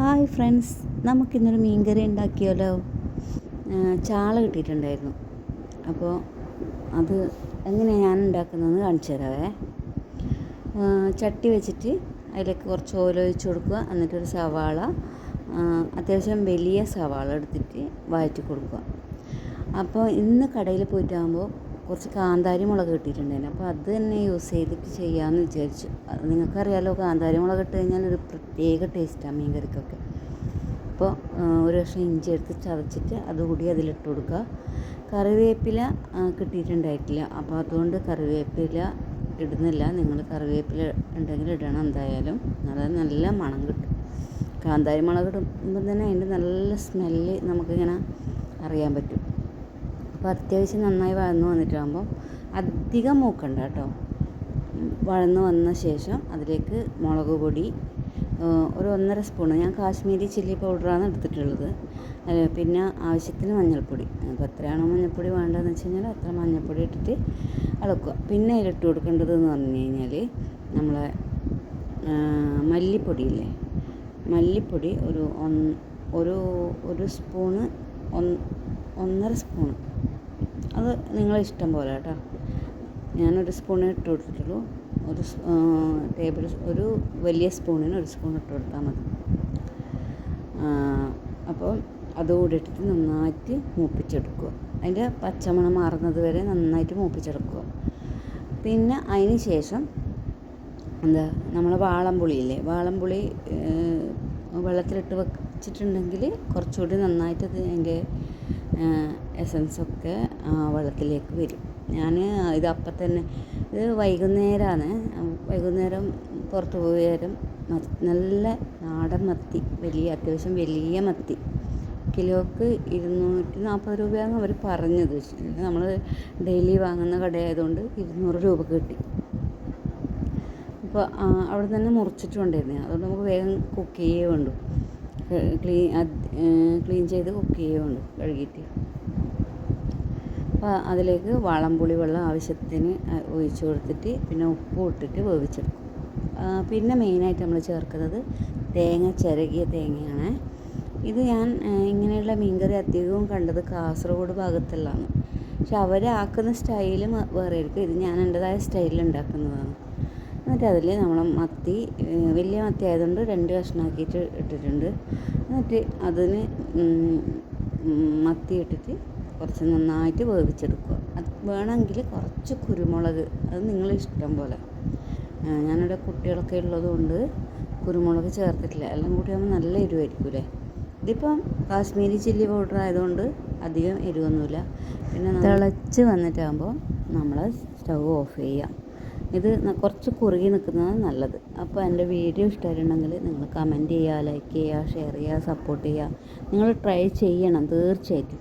Hi friends നമുക്കിന്നൊരു മീൻകറി ഉണ്ടാക്കിയാലോ? ചാള കിട്ടിയിട്ടുണ്ടായിരുന്നു. അപ്പോൾ അത് എങ്ങനെയാണ് ഞാൻ ഉണ്ടാക്കുന്നതെന്ന് കാണിച്ചു തരാവേ. ചട്ടി വെച്ചിട്ട് അതിലേക്ക് കുറച്ച് ഓയിൽ ഒഴിച്ച് കൊടുക്കുക. എന്നിട്ടൊരു സവാള അത്യാവശ്യം വലിയ സവാള എടുത്തിട്ട് വഴറ്റി കൊടുക്കുക. അപ്പോൾ ഇന്ന് കടയിൽ പോയിട്ടാകുമ്പോൾ കുറച്ച് കാന്താരി മുളക് കിട്ടിയിട്ടുണ്ടായിരുന്നു അപ്പോൾ അത് തന്നെ യൂസ് ചെയ്തിട്ട് ചെയ്യാമെന്ന് വിചാരിച്ചു. അത് നിങ്ങൾക്കറിയാലോ കാന്താരി മുളക് ഇട്ട് കഴിഞ്ഞാൽ ഒരു പ്രത്യേക ടേസ്റ്റാണ് മീൻ കറിക്കൊക്കെ അപ്പോൾ ഒരു കഷ്ണം ഇഞ്ചി എടുത്ത് ചതച്ചിട്ട് അതുകൂടി അതിലിട്ട് കൊടുക്കുക. കറിവേപ്പില കിട്ടിയിട്ടുണ്ടായിട്ടില്ല. അപ്പോൾ അതുകൊണ്ട് കറിവേപ്പില ഇടുന്നില്ല. നിങ്ങൾ കറിവേപ്പില ഉണ്ടെങ്കിൽ ഇടണം എന്തായാലും. നല്ല നല്ല മണം കിട്ടും. കാന്താരി മുളക് ഇടുമ്പോൾ തന്നെ അതിന്റെ നല്ല സ്മെല്ല് നമുക്കിങ്ങനെ അറിയാൻ പറ്റും. അപ്പോൾ അത്യാവശ്യം നന്നായി വഴന്ന് വന്നിട്ടാകുമ്പോൾ അധികം മൂക്കണ്ട കേട്ടോ. വഴന്ന് വന്ന ശേഷം അതിലേക്ക് മുളക് പൊടി ഒരു ഒന്നര സ്പൂണ്. ഞാൻ കാശ്മീരി ചില്ലി പൗഡറാണ് എടുത്തിട്ടുള്ളത്. പിന്നെ ആവശ്യത്തിന് മഞ്ഞൾപ്പൊടി. അപ്പോൾ എത്രയാണോ മഞ്ഞൾപ്പൊടി വേണ്ടതെന്ന് വെച്ച് കഴിഞ്ഞാൽ അത്ര മഞ്ഞൾപ്പൊടി ഇട്ടിട്ട് ഇളക്കുക പിന്നെ അതിലിട്ട് കൊടുക്കേണ്ടത് എന്ന് പറഞ്ഞു കഴിഞ്ഞാൽ നമ്മളെ മല്ലിപ്പൊടിയില്ലേ മല്ലിപ്പൊടി ഒരു ഒരു ഒരു സ്പൂണ് ഒന്ന് ഒന്നര സ്പൂണ് അത് നിങ്ങളെ ഇഷ്ടം പോലെ കേട്ടോ. ഞാനൊരു സ്പൂണേ ഇട്ട് കൊടുത്തിട്ടുള്ളൂ. ഒരു ടേബിൾ ഒരു വലിയ സ്പൂണിന് ഒരു സ്പൂൺ ഇട്ട് കൊടുത്താൽ മതി. അപ്പോൾ അതുകൂടി ഇട്ടിട്ട് നന്നായിട്ട് മൂപ്പിച്ചെടുക്കുക. അതിന്റെ പച്ചമണം മാറുന്നത് വരെ നന്നായിട്ട് മൂപ്പിച്ചെടുക്കുക. പിന്നെ അതിന് ശേഷം എന്താ നമ്മൾ വാളംപുളിയില്ലേ വാളംപുളി വെള്ളത്തിലിട്ട് വെച്ചിട്ടുണ്ടെങ്കിൽ കുറച്ചുകൂടി നന്നായിട്ട് അത് അതിന്റെ എസൻസൊക്കെ വെള്ളത്തിലേക്ക് വരും. ഞാൻ ഇത് അപ്പം തന്നെ ഇത് വൈകുന്നേരമാണ് വൈകുന്നേരം പുറത്ത് പോയി നേരം നല്ല നാടൻ മത്തി വലിയ അത്യാവശ്യം വലിയ മത്തി. കിലോക്ക് ഇരുന്നൂറ്റി നാൽപ്പത് രൂപയാണ് അവർ പറഞ്ഞത് നമ്മൾ ഡെയിലി വാങ്ങുന്ന കടയായതുകൊണ്ട് ഇരുന്നൂറ് രൂപ കിട്ടി. അപ്പോൾ അവിടെ തന്നെ മുറിച്ചിട്ടുണ്ടായിരുന്നു അതുകൊണ്ട് നമുക്ക് വേഗം കുക്ക് ചെയ്യേ വേണ്ടു. ക്ലീൻ ക്ലീൻ ചെയ്ത് കുക്ക് ചെയ്യേ കഴുകിയിട്ട്. അപ്പോൾ അതിലേക്ക് വാളംപുളി വെള്ളം ആവശ്യത്തിന് ഒഴിച്ചു കൊടുത്തിട്ട് പിന്നെ ഉപ്പ് ഇട്ടിട്ട് വേവിച്ചെടുക്കും. പിന്നെ മെയിനായിട്ട് നമ്മൾ ചേർക്കുന്നത് തേങ്ങ ചിരകിയ തേങ്ങയാണ്. ഇത് ഞാൻ ഇങ്ങനെയുള്ള മീൻകറി അധികവും കണ്ടത് കാസർഗോഡ് ഭാഗത്തുള്ളതാണ്. പക്ഷെ അവരാക്കുന്ന സ്റ്റൈൽ വേറെ ആയിരിക്കും. ഇത് ഞാൻ എന്റെതായ സ്റ്റൈലിൽ ഉണ്ടാക്കുന്നതാണ്. എന്നിട്ട് അതിൽ നമ്മൾ മത്തി വലിയ മത്തി ആയതുകൊണ്ട് രണ്ട് കഷ്ണമാക്കിയിട്ട് ഇട്ടിട്ടുണ്ട്. എന്നിട്ട് അതിന് മത്തി ഇട്ടിട്ട് കുറച്ച് നന്നായിട്ട് വേവിച്ചെടുക്കുക. അത് വേണമെങ്കിൽ കുറച്ച് കുരുമുളക് അത് നിങ്ങളെ ഇഷ്ടം പോലെ. ഞാനിവിടെ കുട്ടികളൊക്കെ ഉള്ളതുകൊണ്ട് കുരുമുളക് ചേർത്തിട്ടില്ല. എല്ലാം കൂടി ആകുമ്പോൾ നല്ല എരിവായിരിക്കൂലേ? ഇതിപ്പം കാശ്മീരി ചില്ലി പൗഡർ ആയതുകൊണ്ട് അധികം എരിവൊന്നുമില്ല. പിന്നെ തിളച്ച് വന്നിട്ടാകുമ്പോൾ നമ്മൾ സ്റ്റൗ ഓഫ് ചെയ്യാം ഇത് കുറച്ച് കുറുകി നിൽക്കുന്നതാണ് നല്ലത്. അപ്പോൾ എന്റെ വീഡിയോ ഇഷ്ടമായിട്ടുണ്ടെങ്കിൽ നിങ്ങൾ കമന്റ് ചെയ്യുക ലൈക്ക് ചെയ്യുക ഷെയർ ചെയ്യുക സപ്പോർട്ട് ചെയ്യുക. നിങ്ങൾ ട്രൈ ചെയ്യണം തീർച്ചയായിട്ടും.